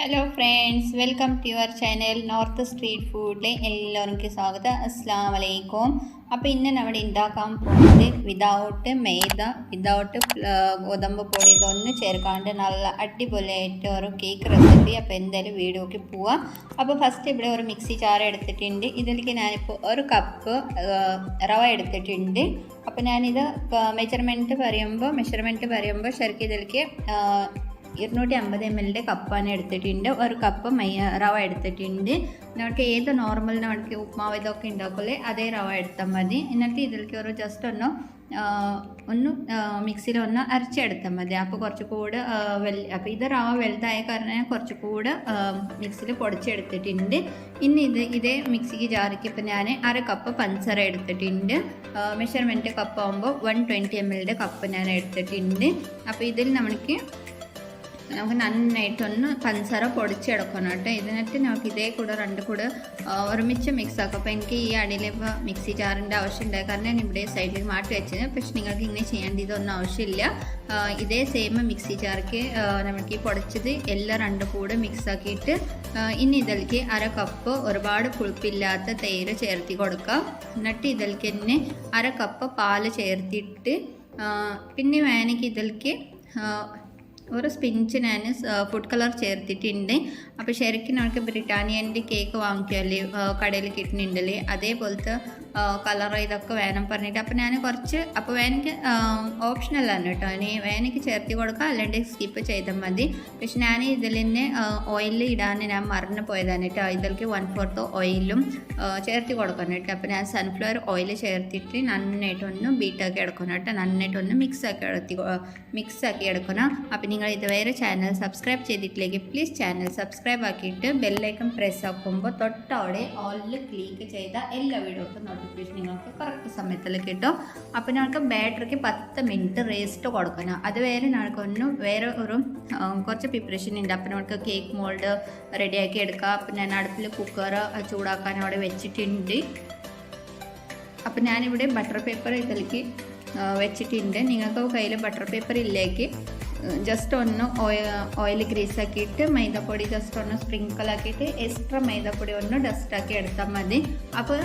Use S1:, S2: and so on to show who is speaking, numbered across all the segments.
S1: Hello friends welcome to your channel north street ഫുഡിലെ എല്ലാവർക്കും സ്വാഗതം. അസ്സാം വലൈക്കും അപ്പോൾ ഇന്ന് നമ്മൾ ഉണ്ടാക്കാൻ പോകുന്നത് വിതൗട്ട് മൈദ വിതൗട്ട് ഗോതമ്പ് പൊടി ഇതൊന്നും ചേർക്കാണ്ട് നല്ല അടിപൊളിയായിട്ട് ഒരു കേക്ക് റെസിപ്പി അപ്പോൾ എന്തായാലും വീഡിയോക്ക് പോവാം. അപ്പോൾ ഫസ്റ്റ് ഇവിടെ ഒരു മിക്സി ചാറ് എടുത്തിട്ടുണ്ട്. ഇതിലേക്ക് ഞാനിപ്പോൾ ഒരു കപ്പ് റവ എടുത്തിട്ടുണ്ട്. അപ്പോൾ ഞാനിത് മെഷർമെന്റ് പറയുമ്പോൾ മെഷർമെന്റ് പറയുമ്പോൾ ശരിക്കും ഇതിലേക്ക് ഇരുന്നൂറ്റി അമ്പത് എം എല്ലിന്റെ കപ്പാണ് എടുത്തിട്ടുണ്ട്. ഒരു കപ്പ് മൈ റവ എടുത്തിട്ടുണ്ട്. നമുക്ക് ഏത് നോർമൽ നമുക്ക് ഉപ്മാവ് ഇതൊക്കെ ഉണ്ടാക്കില്ലേ അതേ റവ എടുത്താൽ മതി. എന്നിട്ട് ഇതിലേക്ക് ഒരു ജസ്റ്റ് ഒന്ന് ഒന്ന് മിക്സിയിൽ ഒന്ന് അരച്ചെടുത്താൽ മതി. അപ്പോൾ കുറച്ച് കൂടെ വെൽ അപ്പോൾ ഇത് റവ വലുതായ കാരണം കുറച്ച് കൂടെ മിക്സിയിൽ പൊടിച്ചെടുത്തിട്ടുണ്ട്. ഇനി ഇത് ഇതേ മിക്സിക്ക് ജാറിക്ക് ഇപ്പോൾ ഞാൻ അര കപ്പ് പഞ്ചസാര എടുത്തിട്ടുണ്ട്. മെഷർമെന്റ് കപ്പ് ആകുമ്പോൾ വൺ ട്വന്റി എം എല്ലിന്റെ കപ്പ് ഞാൻ എടുത്തിട്ടുണ്ട്. അപ്പോൾ ഇതിൽ നമുക്ക് നമുക്ക് നന്നായിട്ടൊന്ന് പഞ്ചസാര പൊടിച്ചെടുക്കണം കേട്ടോ. ഇതിനകത്ത് നമുക്ക് ഇതേ കൂടെ രണ്ട് കൂടെ ഒരുമിച്ച് മിക്സ് ആക്കും. അപ്പോൾ എനിക്ക് ഈ അടിയിൽ ഇപ്പോൾ മിക്സി ജാറിന്റെ ആവശ്യമുണ്ടായി കാരണം ഞാൻ ഇവിടെ സൈഡിൽ മാറ്റി വെച്ചത് പക്ഷെ നിങ്ങൾക്ക് ഇങ്ങനെ ചെയ്യേണ്ട ഇതൊന്നും ആവശ്യമില്ല. ഇതേ സെയിം മിക്സി ജാർക്ക് നമുക്ക് ഈ പൊടിച്ചത് എല്ലാം രണ്ട് കൂടെ മിക്സ് ആക്കിയിട്ട് ഇനി ഇതിലേക്ക് അര കപ്പ് ഒരുപാട് പുളിപ്പില്ലാത്ത തേര് ചേർത്തി കൊടുക്കാം. എന്നിട്ട് ഇതിലേക്ക് തന്നെ അര കപ്പ് പാൽ ചേർത്തിട്ട് പിന്നെ വേണമെങ്കിൽ ഇതിലേക്ക് ഒരു സ്പിഞ്ച് ഞാൻ ഫുഡ് കളർ ചേർത്തിട്ടുണ്ട്. അപ്പോൾ ശരിക്കും നമുക്ക് ബ്രിട്ടാനിയന്റെ കേക്ക് വാങ്ങിക്കുമല്ലേ കടയിൽ കിട്ടുന്നുണ്ടല്ലേ? അതേപോലത്തെ കളർ ഇതൊക്കെ വേണം പറഞ്ഞിട്ട്. അപ്പോൾ ഞാൻ കുറച്ച് അപ്പോൾ വേനക്ക് ഓപ്ഷനലാണ് കേട്ടോ. ഇനി വേനക്ക് ചേർത്തി കൊടുക്കാം അല്ലാണ്ട് സ്കിപ്പ് ചെയ്താൽ മതി. പക്ഷെ ഞാൻ ഇതിൽ തന്നെ ഓയിൽ ഇടാൻ ഞാൻ മറന്നു പോയതാണ് കേട്ടോ. ഇതിലേക്ക് വൺ ഫോർത്ത് ഓയിലും ചേർത്തി കൊടുക്കണം കേട്ടോ. അപ്പോൾ ഞാൻ സൺഫ്ലവർ ഓയിൽ ചേർത്തിട്ട് നന്നായിട്ടൊന്ന് ബീറ്റാക്കി എടുക്കണം കേട്ടോ. നന്നായിട്ടൊന്ന് മിക്സ് ആക്കി എടുത്തി മിക്സ് ആക്കി എടുക്കണം. അപ്പോൾ നിങ്ങൾ ഇതുവരെ ചാനൽ സബ്സ്ക്രൈബ് ചെയ്തിട്ടില്ലെങ്കിൽ പ്ലീസ് ചാനൽ സബ്സ്ക്രൈബ് ആക്കിയിട്ട് ബെല്ലൈക്കൺ പ്രസ് ആക്കുമ്പോൾ തൊട്ടവിടെ ഓളിൽ ക്ലിക്ക് ചെയ്ത എല്ലാ വീഡിയോക്കും നോട്ടിഫിക്കേഷൻ നിങ്ങൾക്ക് കറക്റ്റ് സമയത്തിൽ കിട്ടും. അപ്പോൾ ഞങ്ങൾക്ക് ബാറ്ററിക്ക് പത്ത് മിനിറ്റ് റേസ്റ്റ് കൊടുക്കണം. അതുവരെ ഞങ്ങൾക്ക് ഞങ്ങൾക്കൊന്നും വേറെ ഒരു കുറച്ച് പ്രിപ്പറേഷൻ ഉണ്ട്. അപ്പോൾ ഞങ്ങൾക്ക് കേക്ക് മോൾഡ് റെഡിയാക്കി എടുക്കാം. അപ്പോൾ ഞാൻ അടുപ്പിൽ കുക്കർ ചൂടാക്കാൻ അവിടെ വെച്ചിട്ടുണ്ട്. അപ്പോൾ ഞാനിവിടെ ബട്ടർ പേപ്പർ ഇതിലേക്ക് വെച്ചിട്ടുണ്ട്. നിങ്ങൾക്ക് കയ്യിൽ ബട്ടർ പേപ്പർ ഇല്ലേക്ക് ജസ്റ്റ് ഒന്ന് ഓയിൽ ഗ്രീസ് ആക്കിയിട്ട് മൈദപ്പൊടി ജസ്റ്റ് ഒന്ന് സ്പ്രിങ്കിൾ ആക്കിയിട്ട് എക്സ്ട്രാ മൈദപ്പൊടി ഒന്ന് ഡസ്റ്റ് ആക്കി എടുത്താൽ മതി. അപ്പോൾ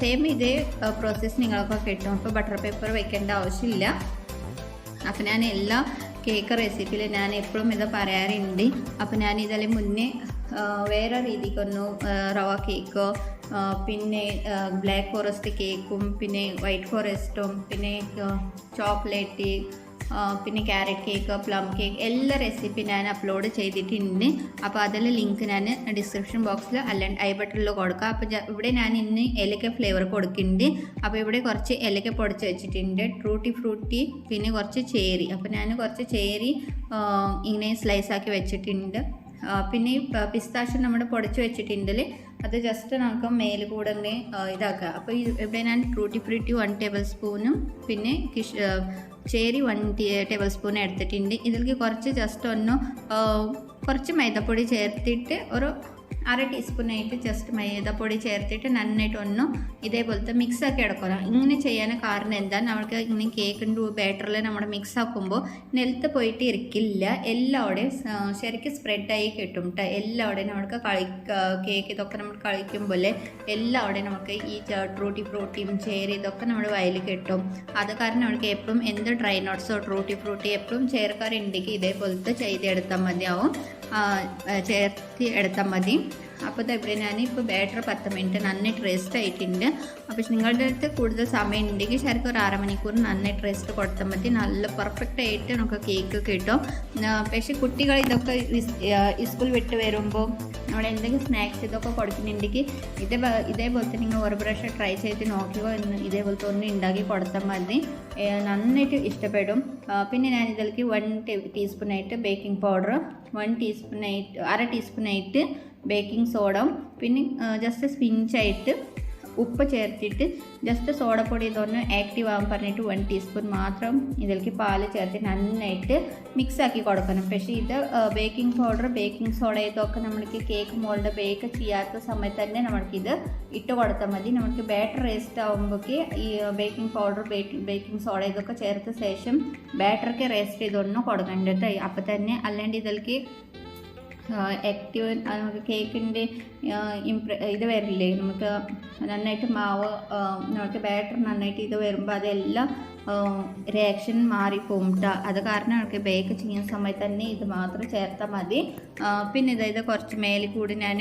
S1: സെയിം ഇതേ പ്രോസസ്സ് നിങ്ങൾക്ക് കിട്ടും. അപ്പോൾ ബട്ടർ പേപ്പർ വെക്കേണ്ട ആവശ്യമില്ല. അപ്പോൾ ഞാൻ എല്ലാ കേക്ക് റെസിപ്പിയിൽ ഞാൻ എപ്പോഴും ഇത് പറയാറുണ്ട്. അപ്പോൾ ഞാൻ ഇതിൽ മുന്നേ വേറെ രീതിക്കൊന്നു റവ കേക്കോ പിന്നെ ബ്ലാക്ക് ഫോറസ്റ്റ് കേക്കും പിന്നെ വൈറ്റ് ഫോറസ്റ്റും പിന്നെ ചോക്ലേറ്റ് പിന്നെ ക്യാരറ്റ് കേക്ക് പ്ലം കേക്ക് എല്ലാ റെസിപ്പി ഞാൻ അപ്ലോഡ് ചെയ്തിട്ടുണ്ട്. അപ്പോൾ അതിൽ ലിങ്ക് ഞാൻ ഡിസ്ക്രിപ്ഷൻ ബോക്സിൽ അല്ലാണ്ട് ഐ ബട്ടണിൽ കൊടുക്കാം. അപ്പോൾ ഇവിടെ ഞാൻ ഇന്ന് ഏലക്ക ഫ്ലേവർ കൊടുക്കുന്നുണ്ട്. അപ്പോൾ ഇവിടെ കുറച്ച് ഏലക്ക പൊടിച്ച് വെച്ചിട്ടുണ്ട്. ട്രൂട്ടി ഫ്രൂട്ടി പിന്നെ കുറച്ച് ചേരി. അപ്പോൾ ഞാൻ കുറച്ച് ചേരി ഇങ്ങനെ സ്ലൈസ് ആക്കി വെച്ചിട്ടുണ്ട്. പിന്നെ ഈ പിസ്താഷൻ നമ്മൾ പൊടിച്ച് വെച്ചിട്ടുണ്ടെങ്കിൽ അത് ജസ്റ്റ് നമുക്ക് മേൽ കൂടെ ഇങ്ങനെ ഇതാക്കുക. അപ്പോൾ ഇവിടെ ഞാൻ ട്രൂട്ടി ഫ്രൂട്ടി വൺ ടേബിൾ സ്പൂണും പിന്നെ കിഷ് ചേരി വൺ ടേബിൾ സ്പൂൺ എടുത്തിട്ടുണ്ട്. ഇതിലേക്ക് കുറച്ച് ജസ്റ്റ് ഒന്ന് കുറച്ച് മൈദപ്പൊടി ചേർത്തിട്ട് ഒരു അര ടീസ്പൂണായിട്ട് ജസ്റ്റ് മൈദപ്പൊടി ചേർത്തിട്ട് നന്നായിട്ട് ഒന്ന് ഇതേപോലത്തെ മിക്സ് ആക്കി എടുക്കണം. ഇങ്ങനെ ചെയ്യാൻ കാരണം എന്താ നമുക്ക് ഇങ്ങനെ കേക്കിന്റെ ബാറ്ററിൽ നമ്മൾ മിക്സ് ആക്കുമ്പോൾ നിലത്ത് പോയിട്ട് ഇരിക്കില്ല. എല്ലാവിടെയും ശരിക്കും സ്പ്രെഡായി കിട്ടും കേട്ടോ എല്ലാവിടെയും നമുക്ക് കളി കേക്ക് ഇതൊക്കെ നമ്മൾ കളിക്കുമ്പോൾ എല്ലാവിടെയും നമുക്ക് ഈ ട്രൂട്ടി ഫ്രൂട്ടിയും ചേരി ഇതൊക്കെ നമ്മുടെ വയലിൽ കിട്ടും. അത് കാരണം നമുക്ക് എപ്പോഴും എന്ത് ഡ്രൈ നോട്ട്സോ ട്രൂട്ടി ഫ്രൂട്ടി എപ്പോഴും ചേർക്കാറുണ്ടെങ്കിൽ ഇതേപോലത്തെ ചെയ്തെടുത്താൽ മതിയാവും. ചേർത്തി എടുത്താൽ മതി. അപ്പോൾ ഇവിടെ ഞാൻ ഇപ്പോൾ ബാറ്റർ പത്ത് മിനിറ്റ് നന്നായിട്ട് റെസ്റ്റ് ആയിട്ടുണ്ട്. അപ്പോൾ നിങ്ങളുടെ അടുത്ത് കൂടുതൽ സമയം ഉണ്ടെങ്കിൽ ശരിക്കും ഒരു അരമണിക്കൂർ നന്നായിട്ട് റെസ്റ്റ് കൊടുത്താൽ മതി. നല്ല പെർഫെക്റ്റ് ആയിട്ട് നമുക്ക് കേക്ക് കിട്ടും. പക്ഷേ കുട്ടികൾ ഇതൊക്കെ സ്കൂൾ വിട്ട് വരുമ്പോൾ നമ്മൾ എന്തെങ്കിലും സ്നാക്സ് ഇതൊക്കെ കൊടുക്കുന്നുണ്ടെങ്കിൽ ഇതേ ഇതേപോലത്തെ നിങ്ങൾ ഒരു പ്രാവശ്യം ട്രൈ ചെയ്ത് നോക്കിയോ എന്ന് ഇതേപോലത്തെ ഒന്ന് ഉണ്ടാക്കി കൊടുത്താൽ മതി. നന്നായിട്ട് ഇഷ്ടപ്പെടും. പിന്നെ ഞാൻ ഇതിലേക്ക് വൺ ടീസ്പൂണായിട്ട് ബേക്കിംഗ് പൗഡർ വൺ ടീസ്പൂണായിട്ട് അര ടീസ്പൂണായിട്ട് ബേക്കിംഗ് സോഡ പിന്നെ ജസ്റ്റ് സ്പിഞ്ചായിട്ട് ഉപ്പ് ചേർത്തിട്ട് ജസ്റ്റ് സോഡപ്പൊടി ഇതൊന്ന് ആക്റ്റീവ് ആകാൻ പറഞ്ഞിട്ട് വൺ ടീസ്പൂൺ മാത്രം ഇതിലേക്ക് പാൽ ചേർത്ത് നന്നായിട്ട് മിക്സ് ആക്കി കൊടുക്കണം. പക്ഷേ ഇത് ബേക്കിംഗ് പൗഡർ ബേക്കിംഗ് സോഡ ഇതൊക്കെ നമ്മൾക്ക് കേക്ക് മോൾഡ് ബേക്ക് ചെയ്യാത്ത സമയത്ത് തന്നെ നമ്മൾക്കിത് ഇട്ട് കൊടുത്താൽ മതി. നമുക്ക് ബാറ്റർ റേസ്റ്റ് ആകുമ്പോഴേക്ക് ഈ ബേക്കിംഗ് പൗഡർ ബേക്കിംഗ് സോഡ ഇതൊക്കെ ചേർത്ത ശേഷം ബാറ്ററൊക്കെ റേസ്റ്റ് ചെയ്തോണ്ടോ കൊടുക്കേണ്ടത് അപ്പം തന്നെ അല്ലാണ്ട് ഇതിലേക്ക് ആക്റ്റീവ് നമുക്ക് കേക്കിന്റെ ഇംപ്ര ഇത് വരില്ലേ? നമുക്ക് നന്നായിട്ട് മാവ് നമുക്ക് ബാറ്റർ നന്നായിട്ട് ഇത് വരുമ്പോൾ അതെല്ലാം റിയാക്ഷൻ മാറി പോംട്ട അത് കാരണം നമുക്ക് ബേക്ക് ചെയ്യുന്ന സമയത്ത് തന്നെ ഇത് മാത്രം ചേർത്താൽ മതി. പിന്നെ ഇതായത് കുറച്ച് മേലിൽ കൂടി ഞാൻ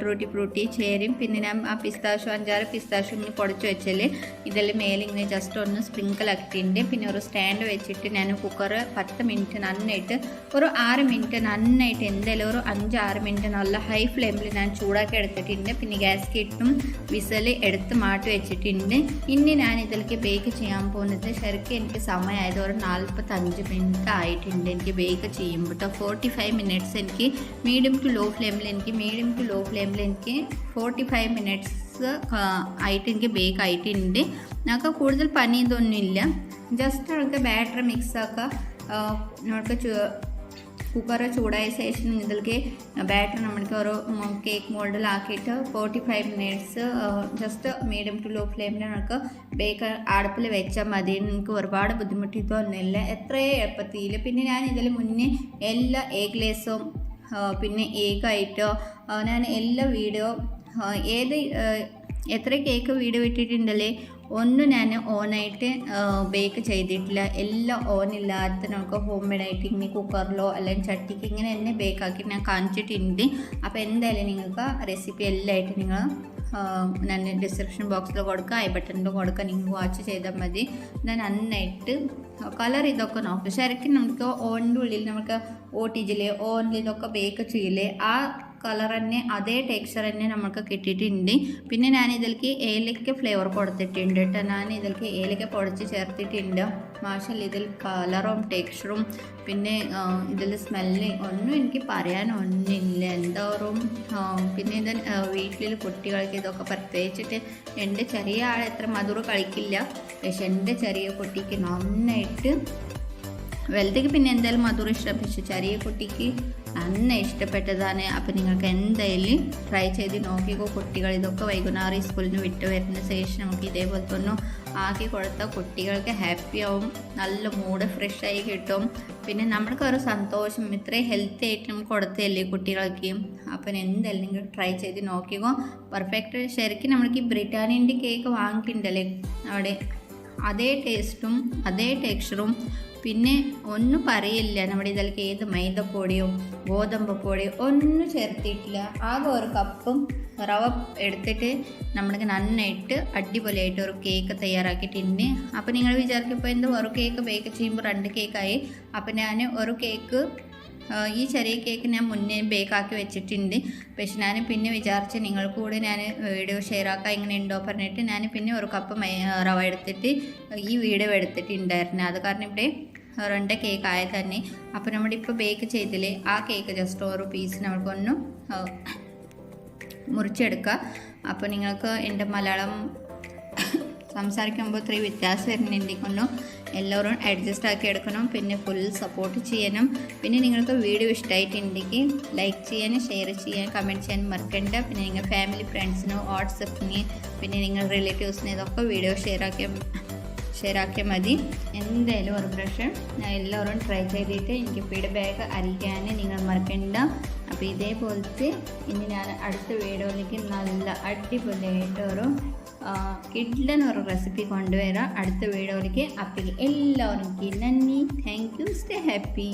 S1: ട്രൂട്ടി പ്രൂട്ടി ചേരും. പിന്നെ ഞാൻ ആ പിസ്താശു അഞ്ചാറ് പിസ്താശു ഇങ്ങനെ പൊടിച്ച് വെച്ചാൽ ഇതിൽ മേലെ ഇങ്ങനെ ജസ്റ്റ് ഒന്ന് സ്പ്രിങ്കിൾ ആക്കിയിട്ടുണ്ട്. പിന്നെ ഒരു സ്റ്റാൻഡ് വെച്ചിട്ട് ഞാൻ കുക്കർ പത്ത് മിനിറ്റ് നന്നായിട്ട് ഒരു ആറ് മിനിറ്റ് നന്നായിട്ട് എന്തായാലും ഒരു അഞ്ച് ആറ് മിനിറ്റ് നല്ല ഹൈ ഫ്ലെയിമിൽ ഞാൻ ചൂടാക്കി എടുത്തിട്ടുണ്ട്. പിന്നെ ഗ്യാസ് കിട്ടും വിസൽ എടുത്ത് മാറ്റി വെച്ചിട്ടുണ്ട്. ഇനി ഞാൻ ഇതിലേക്ക് ബേക്ക് ചെയ്യാൻ പോകുന്നത് ശരിക്കും എനിക്ക് സമയമായത് ഒരു നാൽപ്പത്തഞ്ച് മിനിറ്റ് ആയിട്ടുണ്ട്. എനിക്ക് ബേക്ക് ചെയ്യുമ്പോൾ കേട്ടോ. ഫോർട്ടി ഫൈവ് മിനിറ്റ്സ് എനിക്ക് മീഡിയം ടു ലോ ഫ്ലെയിമിൽ എനിക്ക് മീഡിയം ടു ലോ ഫ്ലെയിമിൽ എനിക്ക് ഫോർട്ടി ഫൈവ് മിനിറ്റ്സ് ആയിട്ട് എനിക്ക് ബേക്ക് ആയിട്ടുണ്ട്. ഞങ്ങൾക്ക് കൂടുതൽ പണി ഇതൊന്നുമില്ല ജസ്റ്റ് നമുക്ക് ബാറ്ററി മിക്സൊക്കെ നമുക്ക് കുക്കർ ചൂടായ ശേഷം ഇതിലേക്ക് ബാറ്റർ നമ്മൾക്ക് ഒരു cake മോൾഡിലാക്കിയിട്ട് forty five minutes just medium to low ഫ്ലെയിമിൽ നമുക്ക് ബേക്ക് അടുപ്പിൽ വെച്ചാൽ മതി. നിങ്ങൾക്ക് ഒരുപാട് ബുദ്ധിമുട്ടിട്ടൊന്നുമില്ല. എത്രയും എളുപ്പത്തിൽ. പിന്നെ ഞാൻ ഇതിൽ മുന്നേ എല്ലാ ഏഗ്ലേസും പിന്നെ ഏഗായിട്ടോ ഞാൻ എല്ലാ വീഡിയോ ഏത് എത്ര കേക്ക് വീഡിയോ ഇട്ടിട്ടുണ്ടല്ലേ ഒന്നും ഞാൻ ഓണായിട്ട് ബേക്ക് ചെയ്തിട്ടില്ല. എല്ലാം ഓണില്ലാത്ത നമുക്ക് ഹോം മെയ്ഡായിട്ട് ഇങ്ങനെ കുക്കറിലോ അല്ലെങ്കിൽ ചട്ടിക്ക് ഇങ്ങനെ തന്നെ ബേക്കാക്കി ഞാൻ കാണിച്ചിട്ടുണ്ട്. അപ്പോൾ എന്തായാലും നിങ്ങൾക്ക് റെസിപ്പി എല്ലാമായിട്ട് നിങ്ങൾ ഞാൻ ഡിസ്ക്രിപ്ഷൻ ബോക്സിൽ കൊടുക്കുക ഐ ബട്ടണിൽ കൊടുക്കുക നിങ്ങൾ വാച്ച് ചെയ്താൽ മതി. ഞാൻ നന്നായിട്ട് കളർ ഇതൊക്കെ നോക്കും. ശരിക്കും നമുക്ക് ഓണിന്റെ ഉള്ളിൽ നമുക്ക് ഓട്ടിജില്ലേ ഓണിലൊക്കെ ബേക്ക് ചെയ്യില്ലേ ആ കളർ തന്നെ അതേ ടെക്സ്ചർ തന്നെ നമുക്ക് കിട്ടിയിട്ടുണ്ട്. പിന്നെ ഞാൻ ഇതിലേക്ക് ഏലക്ക ഫ്ലേവർ കൊടുത്തിട്ടുണ്ട് കേട്ടോ ഞാൻ ഇതിലേക്ക് ഏലക്ക പൊടിച്ച് ചേർത്തിട്ടുണ്ട്. മാഷല്ല ഇതിൽ കളറും ടെക്സ്ചറും പിന്നെ ഇതിൽ സ്മെല്ല് ഒന്നും എനിക്ക് പറയാനൊന്നുമില്ല എന്തോറും പിന്നെ ഇത് വീട്ടിൽ കുട്ടികൾക്ക് ഇതൊക്കെ പ്രത്യേകിച്ചിട്ട് എന്റെ ചെറിയ ആൾ എത്ര മധുരം കളിക്കില്ല പക്ഷെ എന്റെ ചെറിയ കുട്ടിക്ക് നന്നായിട്ട് വലുതേക്ക് പിന്നെ എന്തായാലും മധുരം ഇഷ്ടം പക്ഷെ ചെറിയ കുട്ടിക്ക് നന്ന ഇഷ്ടപ്പെട്ടതാണ്. അപ്പം നിങ്ങൾക്ക് എന്തായാലും ട്രൈ ചെയ്ത് നോക്കിക്കോ കുട്ടികൾ. ഇതൊക്കെ വൈകുന്നേരം സ്കൂളിൽ നിന്ന് വിട്ട് വരുന്ന ശേഷം നമുക്ക് ഇതേപോലെ തന്നെ ആക്കി കൊടുത്താൽ കുട്ടികൾക്ക് ഹാപ്പി ആവും. നല്ല മൂഡ് ഫ്രഷ് ആയി കിട്ടും. പിന്നെ നമ്മൾക്ക് ഒരു സന്തോഷം. ഇത്രയും ഹെൽത്തി ആയിട്ട് നമുക്ക് കൊടുത്തതല്ലേ കുട്ടികൾക്ക്. അപ്പം എന്തായാലും നിങ്ങൾ ട്രൈ ചെയ്ത് നോക്കിക്കോ. പെർഫെക്റ്റ് ശരിക്കും നമ്മൾക്ക് ഈ ബ്രിട്ടാനിയന്റെ കേക്ക് വാങ്ങിയിട്ടുണ്ടല്ലേ അവിടെ. അതേ ടേസ്റ്റും അതേ ടെക്സ്ചറും. പിന്നെ ഒന്നും പറയില്ല. നമ്മുടെ ഇതിലേക്ക് ഏത് മൈദപ്പൊടിയോ ഗോതമ്പ് പൊടിയോ ഒന്നും ചേർത്തിട്ടില്ല. ആകെ ഒരു കപ്പും റവ എടുത്തിട്ട് നമ്മൾക്ക് നന്നായിട്ട് അടിപൊളിയായിട്ട് ഒരു കേക്ക് തയ്യാറാക്കിയിട്ടുണ്ട് അപ്പോൾ നിങ്ങൾ വിചാരിക്കുമ്പോൾ എന്ത് ഒരു കേക്ക് ബേക്ക് ചെയ്യുമ്പോൾ രണ്ട് കേക്കായി അപ്പോൾ ഞാൻ ഒരു കേക്ക് ഈ ചെറിയ കേക്ക് ഞാൻ മുന്നേ ബേക്കാക്കി വെച്ചിട്ടുണ്ട്. പക്ഷെ ഞാൻ പിന്നെ വിചാരിച്ച് നിങ്ങൾക്ക് കൂടെ ഞാൻ വീഡിയോ ഷെയർ ആക്കാം ഇങ്ങനെ ഉണ്ടോ പറഞ്ഞിട്ട് ഞാൻ പിന്നെ ഒരു കപ്പ് റവ എടുത്തിട്ട് ഈ വീഡിയോ എടുത്തിട്ടുണ്ടായിരുന്നു. അത് കാരണം ഇവിടെ രണ്ട് കേക്ക് ആയത് തന്നെ. അപ്പോൾ നമ്മളിപ്പോൾ ബേക്ക് ചെയ്തില്ലേ? ആ കേക്ക് ജസ്റ്റ് ഓരോ പീസ് നമ്മൾക്കൊന്ന് മുറിച്ചെടുക്കുക. അപ്പോൾ നിങ്ങൾക്ക് എന്റെ മലയാളം സംസാരിക്കുമ്പോൾ ഇത്രയും വ്യത്യാസം വരുന്നുണ്ടെങ്കിൽ എല്ലാവരും അഡ്ജസ്റ്റ് ആക്കി എടുക്കണം പിന്നെ ഫുൾ സപ്പോർട്ട് ചെയ്യണം. പിന്നെ നിങ്ങൾക്ക് വീഡിയോ ഇഷ്ടമായിട്ടുണ്ടെങ്കിൽ ലൈക്ക് ചെയ്യാൻ ഷെയർ ചെയ്യാൻ കമന്റ് ചെയ്യാൻ മറക്കണ്ട. പിന്നെ നിങ്ങൾ ഫാമിലി ഫ്രണ്ട്സിനോ വാട്സപ്പിന് പിന്നെ നിങ്ങൾ റിലേറ്റീവ്സിന് ഇതൊക്കെ വീഡിയോ ഷെയർ ആക്കിയ ഷെയർ ആക്കിയാൽ മതി. എന്തായാലും ഒരു പ്രാവശ്യം ഞാൻ എല്ലാവരും ട്രൈ ചെയ്തിട്ട് എനിക്ക് ഫീഡ്ബാക്ക് അറിയിക്കാൻ നിങ്ങൾ മറക്കണ്ട. അപ്പോൾ ഇതേപോലത്തെ ഇനി ഞാൻ അടുത്ത വീഡിയോയിലേക്ക് നല്ല അടിപൊളിയായിട്ട് ഒരു കിഡ്ലൻ ഒരു റെസിപ്പി കൊണ്ടുവരാം. അടുത്ത വീഡിയോയിലേക്ക്. അപ്പോൾ എല്ലാവർക്കും നന്ദി. Thank you stay happy